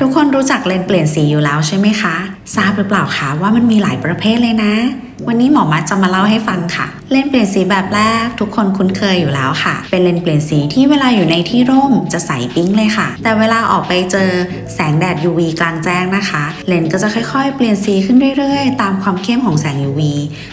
ทุกคนรู้จักเลนส์เปลี่ยนสีอยู่แล้วใช่ไหมคะ ทราบหรือเปล่าคะว่ามันมีหลายประเภทเลยนะ วันนี้หมอมัดจะมาเล่าให้ฟังค่ะ เลนส์เปลี่ยนสีแบบแรกทุกคนคุ้นเคยอยู่แล้วค่ะ เป็นเลนส์เปลี่ยนสีที่เวลาอยู่ในที่ร่มจะใสปิ๊งเลยค่ะ แต่เวลาออกไปเจอแสงแดด UV กลางแจ้งนะคะ เลนส์ก็จะค่อยๆ เปลี่ยนสีขึ้นเรื่อยๆ ตามความเข้มของแสง UV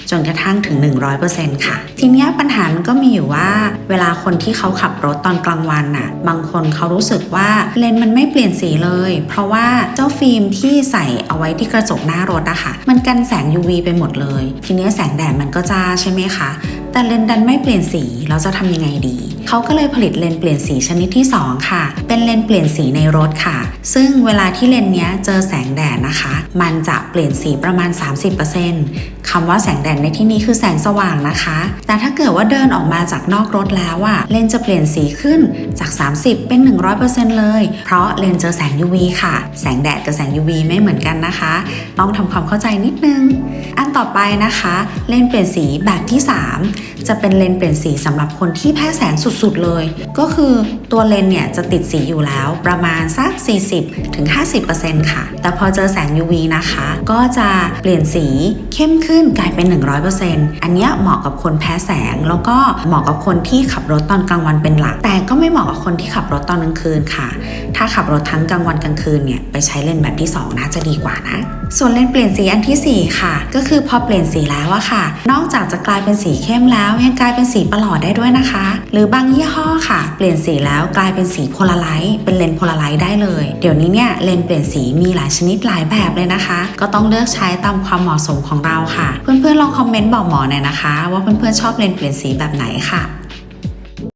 จนกระทั่งถึง 100%ค่ะ ทีนี้ปัญหามันก็มีอยู่ว่า เวลาคนที่เขาขับรถตอนกลางวันน่ะ บางคนเขารู้สึกว่าเลนส์มันไม่เปลี่ยนสีเลย เพราะว่าเจ้าฟิล์มที่ใส่เอาไว้ที่กระจกหน้ารถอะค่ะ มันกันแสง UV ไปหมดเลยทีเนี้แสงแดดมันก็จ้าใช่ไหมคะ แต่เลนส์ดันไม่เปลี่ยนสีเราจะทำยังไงดี เขาก็เลยผลิตเลนส์เปลี่ยนสีชนิดที่ 2 ค่ะ เป็นเลนส์เปลี่ยนสีในรถค่ะ ซึ่งเวลาที่เลนส์เนี้ยเจอแสงแดดนะคะ มันจะเปลี่ยนสีประมาณ 30%คำว่าแสงแดดในที่นี้คือแสงสว่างนะคะ แต่ถ้าเกิดว่าเดินออกมาจากนอกรถแล้วอะเลนจะเปลี่ยนสีขึ้นจาก 30 เป็น 100%เลย เพราะเลนเจอแสง UV ค่ะ แสงแดดกับแสง UV ไม่เหมือนกันนะคะ ต้องทำความเข้าใจนิดนึง อันต่อไปนะคะ เลนส์เปลี่ยนสีแบบที่ 3 จะเป็นเลนส์เปลี่ยนสีสำหรับคนที่แพ้แสงสุดๆเลย ก็คือตัวเลนส์เนี่ยจะติดสีอยู่แล้วประมาณสัก 40-50%ค่ะ แต่พอเจอแสง UV นะคะ ก็จะเปลี่ยนสีเข้มขึ้นกลายเป็น 100%อันเนี้เหมาะกับคนแพ้แสงแล้วก็เหมาะกับคนที่ขับรถตอนกลางวันเป็นหลัก แต่ก็ไม่เหมาะกับคนที่ขับรถตอนกลางคืนค่ะ ถ้าขับรถทั้งกลางวันกลางคืนเนี่ยไปใช้เลนแบบที่สองน่าจะดีกว่านะ ส่วนเลนเปลี่ยนสีอันทีสี่ 4 ค่ะ ก็คือพอเปลี่ยนสีแล้วอะค่ะ นอกจากจะกลายเป็นสีเข้มแล้ว ยังกลายเป็นสีประหลอดได้ด้วยนะคะ หรือบางยี่ห้อค่ะ เปลี่ยนสีแล้วกลายเป็นสีโพลาไรต์เป็นเลนโพลาไรต์ได้เลย เดี๋ยวนี้เนี่ยเลนเปลี่ยนสีมีหลายชนิดหลายแบบเลยนะคะ ก็ต้องเลือกใช้ตามความเหมาะสมของเราค่ะ เพื่อนๆลองคอมเมนต์บอกหมอหน่อยนะคะ ว่าเพื่อนๆชอบเลนเปลี่ยนสีแบบไหนค่ะ